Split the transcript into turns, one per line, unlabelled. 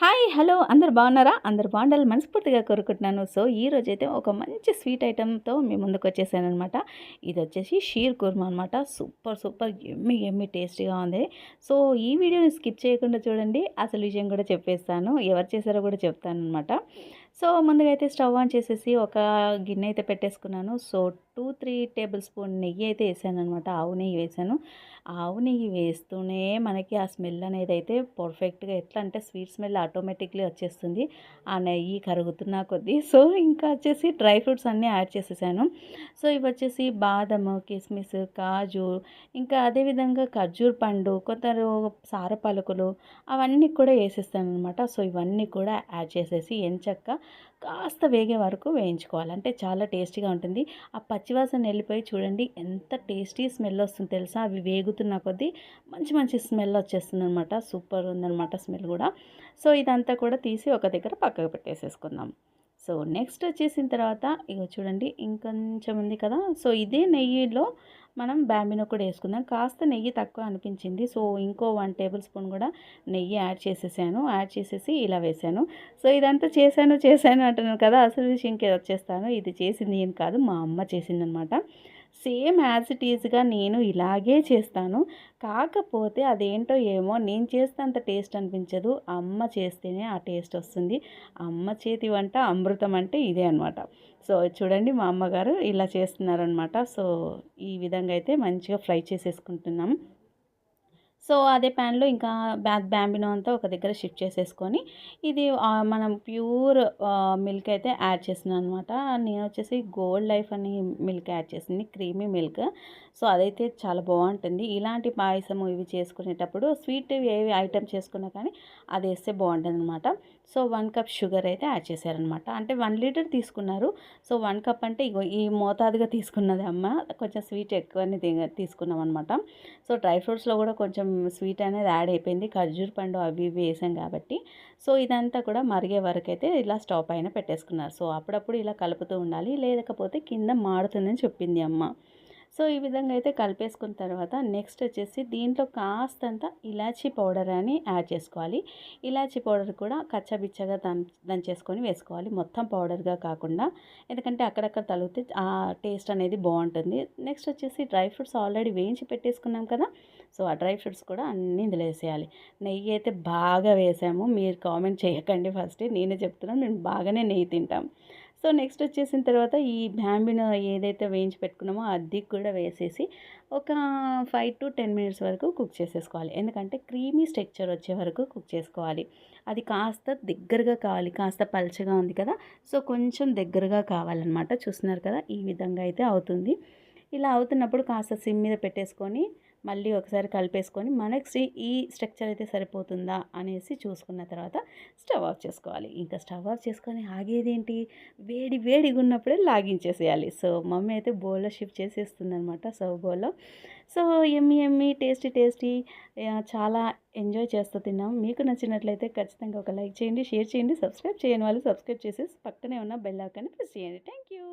Hi hello. అందరు బాగున్నారా? అందరు బాగుండాలి మనస్ఫూర్తిగా కోరుకుంటున్నాను. సో ఈ రోజైతే అయితే ఒక మంచి స్వీట్ ఐటెంతో మేము ముందుకు వచ్చేసానమాట ఇది వచ్చేసి షీర్ కుర్మా అనమాట సూపర్ సూపర్ ఎమ్మి ఎమ్మి టేస్టీగా ఉంది. సో ఈ వీడియోని స్కిప్ చేయకుండా చూడండి. అసలు విషయం కూడా చెప్పేస్తాను. ఎవరు చేశారో కూడా చెప్తాను అనమాట సో ముందుగా అయితే స్టవ్ ఆన్ చేసేసి ఒక గిన్నె అయితే పెట్టేసుకున్నాను. So two three tablespoon నెయ్యి అయితే వేసాను అనమాట ఆవు నెయ్యి వేసాను. ఆవు నెయ్యి వేస్తూనే మనకి ఆ స్మెల్ అనేది అయితే పర్ఫెక్ట్గా ఎట్లా అంటే స్వీట్ స్మెల్ ఆటోమేటిక్లీ వచ్చేస్తుంది. ఆ నెయ్యి కరుగుతున్న కొద్దీ. సో ఇంకా వచ్చేసి డ్రై ఫ్రూట్స్ అన్నీ యాడ్ చేసేసాను. సో ఇవి వచ్చేసి బాదము కిస్మిస్ కాజు ఇంకా అదేవిధంగా ఖర్జూర్ పండు కొందరు సార పలుకులు అవన్నీ కూడా వేసేస్తాను అనమాట సో ఇవన్నీ కూడా యాడ్ చేసేసి ఎంచక్క కాస్త వేగే వరకు వేయించుకోవాలి. అంటే చాలా టేస్టీగా ఉంటుంది. ఆ పచ్చివాసన వెళ్ళిపోయి చూడండి ఎంత టేస్టీ స్మెల్ వస్తుంది తెలుసా? అవి వేగుతున్న కొద్దీ మంచి మంచి స్మెల్ వచ్చేస్తుంది అనమాట సూపర్ ఉందన్నమాట స్మెల్ కూడా. సో ఇదంతా కూడా తీసి ఒక దగ్గర పక్కకు పెట్టేసేసుకుందాం. సో నెక్స్ట్ వచ్చేసిన తర్వాత ఇక చూడండి ఇంకొంచెం ఉంది కదా? సో ఇదే నెయ్యిలో మనం బ్యాంబినో కూడా వేసుకుందాం. కాస్త నెయ్యి తక్కువ అనిపించింది. సో ఇంకో వన్ టేబుల్ స్పూన్ కూడా నెయ్యి యాడ్ చేసేసాను. యాడ్ చేసేసి ఇలా వేసాను. సో ఇదంతా చేశాను చేశాను అంటున్నాను కదా. అసలు విషయంకి వచ్చేస్తాను. ఇది చేసింది ఏం కాదు. మా అమ్మ చేసిందనమాట సేమ్ యాజ్ ఇట్ ఈజ్గా నేను ఇలాగే చేస్తాను. కాకపోతే అదేంటో ఏమో నేను చేస్తే టేస్ట్ అనిపించదు. అమ్మ చేస్తేనే ఆ టేస్ట్ వస్తుంది. అమ్మ చేతి వంట అమృతం అంటే ఇదే అనమాట సో చూడండి మా అమ్మగారు ఇలా చేస్తున్నారనమాట సో ఈ విధంగా అయితే మంచిగా ఫ్రై చేసేసుకుంటున్నాం. సో అదే ప్యాన్లో ఇంకా బ్యా బ్యాంబినో అంతా ఒక దగ్గర షిఫ్ట్ చేసేసుకొని ఇది మనం ప్యూర్ మిల్క్ అయితే యాడ్ చేసిన అనమాట నేను వచ్చేసి గోల్డ్ లైఫ్ అని మిల్క్ యాడ్ చేసింది క్రీమీ మిల్క్. సో అదైతే చాలా బాగుంటుంది. ఇలాంటి పాయసం ఇవి చేసుకునేటప్పుడు స్వీట్ ఏవి ఐటెం చేసుకున్నా కానీ అది వేస్తే బాగుంటుంది అనమాట సో వన్ కప్ షుగర్ అయితే యాడ్ చేశారనమాట. అంటే వన్ లీటర్ తీసుకున్నారు. సో వన్ కప్ అంటే ఇగో ఈ మోతాదుగా తీసుకున్నది అమ్మ. కొంచెం స్వీట్ ఎక్కువని తీసుకున్నాం అనమాట సో డ్రై ఫ్రూట్స్లో కూడా కొంచెం స్వీట్ అనేది యాడ్ అయిపోయింది. ఖర్జూర్ పండు అవి ఇవి వేసాం కాబట్టి. సో ఇదంతా కూడా మరిగే వరకు అయితే ఇలా స్టవ్ పైన పెట్టేసుకున్నారు. సో అప్పుడప్పుడు ఇలా కలుపుతూ ఉండాలి. లేకపోతే కింద మాడుతుందని చెప్పింది అమ్మ. సో ఈ విధంగా అయితే కలిపేసుకున్న తర్వాత నెక్స్ట్ వచ్చేసి దీంట్లో కాస్తంత ఇలాచీ పౌడర్ అని యాడ్ చేసుకోవాలి. ఇలాచీ పౌడర్ కూడా కచ్చబిచ్చగా దం దంచేసుకొని వేసుకోవాలి. మొత్తం పౌడర్గా కాకుండా. ఎందుకంటే అక్కడక్కడ తలిగితే ఆ టేస్ట్ అనేది బాగుంటుంది. నెక్స్ట్ వచ్చేసి డ్రై ఫ్రూట్స్ ఆల్రెడీ వేయించి పెట్టేసుకున్నాం కదా. సో ఆ డ్రై ఫ్రూట్స్ కూడా అన్నీ ఇందులో వేసేయాలి. నెయ్యి అయితే బాగా వేసాము. మీరు కామెంట్ చేయకండి ఫస్ట్. నేనే చెప్తున్నాను. నేను బాగానే నెయ్యి తింటాం. సో నెక్స్ట్ వచ్చేసిన తర్వాత ఈ బ్యాంబిన ఏదైతే వేయించి పెట్టుకున్నామో అది కూడా వేసేసి ఒక ఫైవ్ టు టెన్ మినిట్స్ వరకు కుక్ చేసేసుకోవాలి. ఎందుకంటే క్రీమీ స్ట్రక్చర్ వచ్చే వరకు కుక్ చేసుకోవాలి. అది కాస్త దగ్గరగా కావాలి. కాస్త పలచగా ఉంది కదా. సో కొంచెం దగ్గరగా కావాలన్నమాట. చూస్తున్నారు కదా? ఈ విధంగా అయితే అవుతుంది. ఇలా అవుతున్నప్పుడు కాస్త సిమ్ మీద పెట్టేసుకొని మళ్ళీ ఒకసారి కలిపేసుకొని మనకి ఈ స్ట్రక్చర్ అయితే సరిపోతుందా అనేసి చూసుకున్న తర్వాత స్టవ్ ఆఫ్ చేసుకోవాలి. ఇంకా స్టవ్ ఆఫ్ చేసుకొని ఆగేదేంటి? వేడి వేడిగా ఉన్నప్పుడే లాగించేసేయాలి. సో మమ్మీ అయితే బౌల్లో షిఫ్ట్ చేసేస్తుంది అనమాట సో బౌల్లో. So yummy yummy tasty tasty చాలా ఎంజాయ్ చేస్తూ తిన్నాం. మీకు నచ్చినట్లయితే ఖచ్చితంగా ఒక లైక్ చేయండి షేర్ చేయండి సబ్స్క్రైబ్ చేయని వాళ్ళు సబ్స్క్రైబ్ చేసేసి పక్కనే ఉన్న బెల్ ఐకాన్ని ప్రెస్ చేయండి. Thank you.